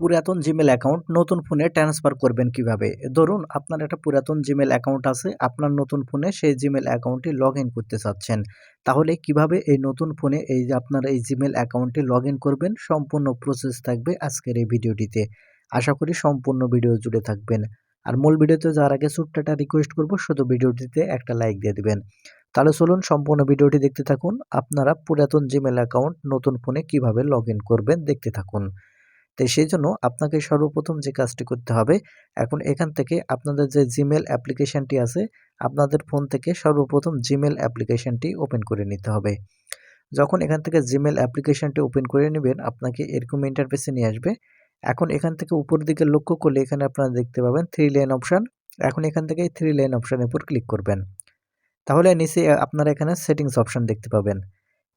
পুরাতন Gmail account নতুন ফোনে ট্রান্সফার করবেন কীভাবে? ধরুন, আপনার একটা পুরাতন জিমেল অ্যাকাউন্ট আছে, আপনার নতুন ফোনে সেই জিমেল অ্যাকাউন্টটি লগ করতে চাচ্ছেন। তাহলে কীভাবে এই নতুন ফোনে এই যে আপনার এই জিমেল অ্যাকাউন্টটি লগ করবেন? সম্পূর্ণ প্রসেস থাকবে আজকের এই ভিডিওটিতে। আশা করি সম্পূর্ণ ভিডিও জুড়ে থাকবেন। আর মূল ভিডিওতে যাওয়ার আগে ছোট্ট রিকোয়েস্ট করব, শুধু ভিডিওটিতে একটা লাইক দিয়ে দেবেন। তাহলে চলুন, সম্পূর্ণ ভিডিওটি দেখতে থাকুন। আপনারা পুরাতন জিমেল অ্যাকাউন্ট নতুন ফোনে কীভাবে লগ করবেন, দেখতে থাকুন। তো সেই জন্য আপনাকে সর্বপ্রথম যে কাজটি করতে হবে, এখন এখান থেকে আপনাদের যে জিমেল অ্যাপ্লিকেশানটি আছে, আপনাদের ফোন থেকে সর্বপ্রথম জিমেল অ্যাপ্লিকেশানটি ওপেন করে নিতে হবে। যখন এখান থেকে জিমেল অ্যাপ্লিকেশানটি ওপেন করে নেবেন, আপনাকে এরকম ইন্টারফেসে নিয়ে আসবে। এখন এখান থেকে উপর দিকে লক্ষ্য করলে এখানে আপনারা দেখতে পাবেন থ্রি লাইন অপশান এখন এখান থেকে থ্রি লাইন অপশানের উপর ক্লিক করবেন। তাহলে নিচে আপনারা এখানে সেটিংস অপশান দেখতে পাবেন।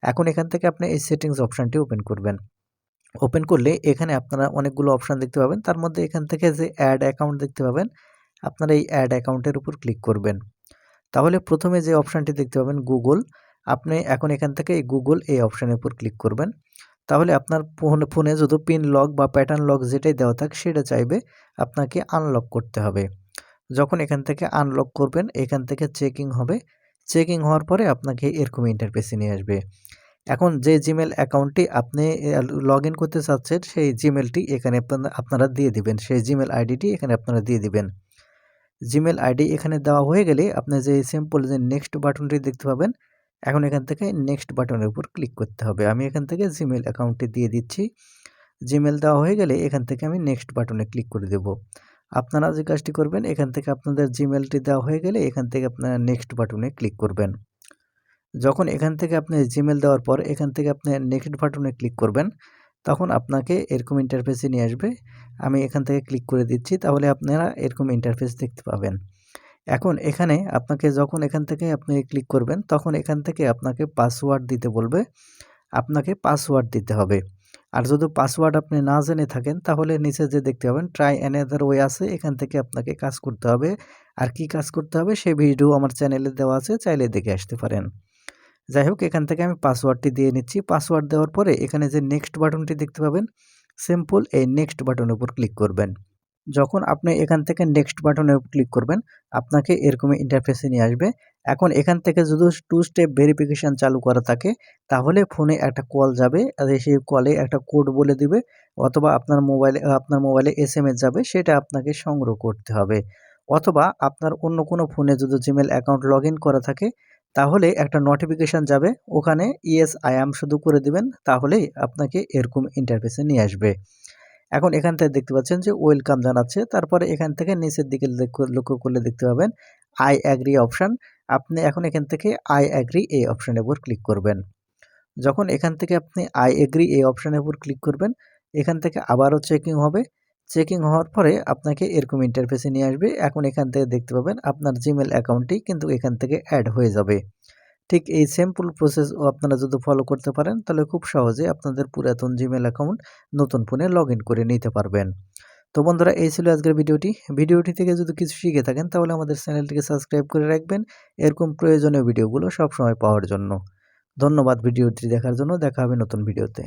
এখন এখান থেকে আপনি এই সেটিংস অপশানটি ওপেন করবেন। ওপেন করলে এখানে আপনারা অনেকগুলো অপশান দেখতে পাবেন। তার মধ্যে এখান থেকে যে অ্যাড অ্যাকাউন্ট দেখতে পাবেন, আপনারা এই অ্যাড অ্যাকাউন্টের উপর ক্লিক করবেন। তাহলে প্রথমে যে অপশানটি দেখতে পাবেন গুগল আপনি এখন এখান থেকে এই গুগল এই অপশানের উপর ক্লিক করবেন। তাহলে আপনার ফোনে ফোনে যদি পিন লক বা প্যাটার্ন লক যেটাই দেওয়া থাক, সেটা চাইবে আপনাকে আনলক করতে হবে। যখন এখান থেকে আনলক করবেন, এখান থেকে চেকিং হবে। চেকিং হওয়ার পরে আপনাকে এরকম ইন্টারফেসে নিয়ে আসবে। এখন যে জিমেল অ্যাকাউন্টটি আপনি লগ ইন করতে চাচ্ছেন, সেই জিমেলটি এখানে আপনারা দিয়ে দিবেন। সেই জিমেল আইডিটি এখানে আপনারা দিয়ে দিবেন। জিমেল আইডি এখানে দেওয়া হয়ে গেলে আপনি যে সিম্পল যে নেক্সট বাটনটি দেখতে পাবেন, এখন এখান থেকে নেক্সট বাটনের উপর ক্লিক করতে হবে। আমি এখান থেকে জিমেল অ্যাকাউন্টটি দিয়ে দিচ্ছি। জিমেল দেওয়া হয়ে গেলে এখান থেকে আমি নেক্সট বাটনে ক্লিক করে দেব। আপনারা যে কাজটি করবেন, এখান থেকে আপনাদের জিমেলটি দেওয়া হয়ে গেলে এখান থেকে আপনারা নেক্সট বাটনে ক্লিক করবেন। যখন এখান থেকে আপনি জিমেল দেওয়ার পর এখান থেকে আপনি নেক্সট বাটনে ক্লিক করবেন, তখন আপনাকে এরকম ইন্টারফেসে নিয়ে আসবে। আমি এখান থেকে ক্লিক করে দিচ্ছি, তাহলে আপনারা এরকম ইন্টারফেস দেখতে পাবেন। এখন এখানে আপনাকে যখন এখান থেকে আপনি ক্লিক করবেন, তখন এখান থেকে আপনাকে পাসওয়ার্ড দিতে বলবে। আপনাকে পাসওয়ার্ড দিতে হবে। আর যদি পাসওয়ার্ড আপনি না জেনে থাকেন, তাহলে নিচে যে দেখতে পাবেন ট্রাই অ্যানাদার ওয়ে আছে, এখান থেকে আপনাকে কাজ করতে হবে। আর কি কাজ করতে হবে, সে ভিডিও আমার চ্যানেলে দেওয়া আছে, চাইলে দেখে আসতে পারেন। যাই হোক, এখান থেকে আমি পাসওয়ার্ডটি দিয়ে নিচ্ছি। পাসওয়ার্ড দেওয়ার পরে এখানে যে নেক্সট বাটনটি দেখতে পাবেন সিম্পল এই নেক্সট বাটনের উপর ক্লিক করবেন। যখন আপনি এখান থেকে নেক্সট বাটনে ক্লিক করবেন, আপনাকে এরকম ইন্টারফেসে নিয়ে আসবে। এখন এখান থেকে যদি টু স্টেপ ভেরিফিকেশান চালু করা থাকে, তাহলে ফোনে একটা কল যাবে সেই কলে একটা কোড বলে দিবে, অথবা আপনার মোবাইলে আপনার মোবাইলে এস যাবে, সেটা আপনাকে সংগ্রহ করতে হবে। অথবা আপনার অন্য কোনো ফোনে যদি জিমেল অ্যাকাউন্ট লগ করা থাকে তাহলে একটা নোটিফিকেশান যাবে, ওখানে ইয়েস আই শুধু করে দিবেন, তাহলেই আপনাকে এরকম ইন্টারফেসে নিয়ে আসবে। এখন এখান থেকে দেখতে পাচ্ছেন যে ওয়েলকাম জানাচ্ছে, তারপরে এখান থেকে নিচের দিকে লক্ষ্য করলে দেখতে পাবেন আই অ্যাগ্রি অপশান আপনি এখন এখান থেকে আই অ্যাগ্রি এই অপশানের উপর ক্লিক করবেন। যখন এখান থেকে আপনি আই এগ্রি এই অপশানের উপর ক্লিক করবেন, এখান থেকে আবারও চেকিং হবে চেকিং হওয়ার পরে আপনাকে এরকম ইন্টারফেসে নিয়ে আসবে। এখন এখান থেকে দেখতে পাবেন আপনার জিমেল অ্যাকাউন্টটি কিন্তু এখান থেকে অ্যাড হয়ে যাবে। ঠিক এই সিম্পল প্রসেস আপনারা যদি ফলো করতে পারেন, তাহলে খুব সহজে আপনাদের পুরাতন জিমেল অ্যাকাউন্ট নতুন ফোনে লগ করে নিতে পারবেন। তো বন্ধুরা, এই ছিল আজকের ভিডিওটি। ভিডিওটি থেকে যদি কিছু শিখে থাকেন, তাহলে আমাদের চ্যানেলটিকে সাবস্ক্রাইব করে রাখবেন। এরকম প্রয়োজনীয় ভিডিওগুলো সবসময় পাওয়ার জন্য। ধন্যবাদ ভিডিওটি দেখার জন্য। দেখা হবে নতুন ভিডিওতে।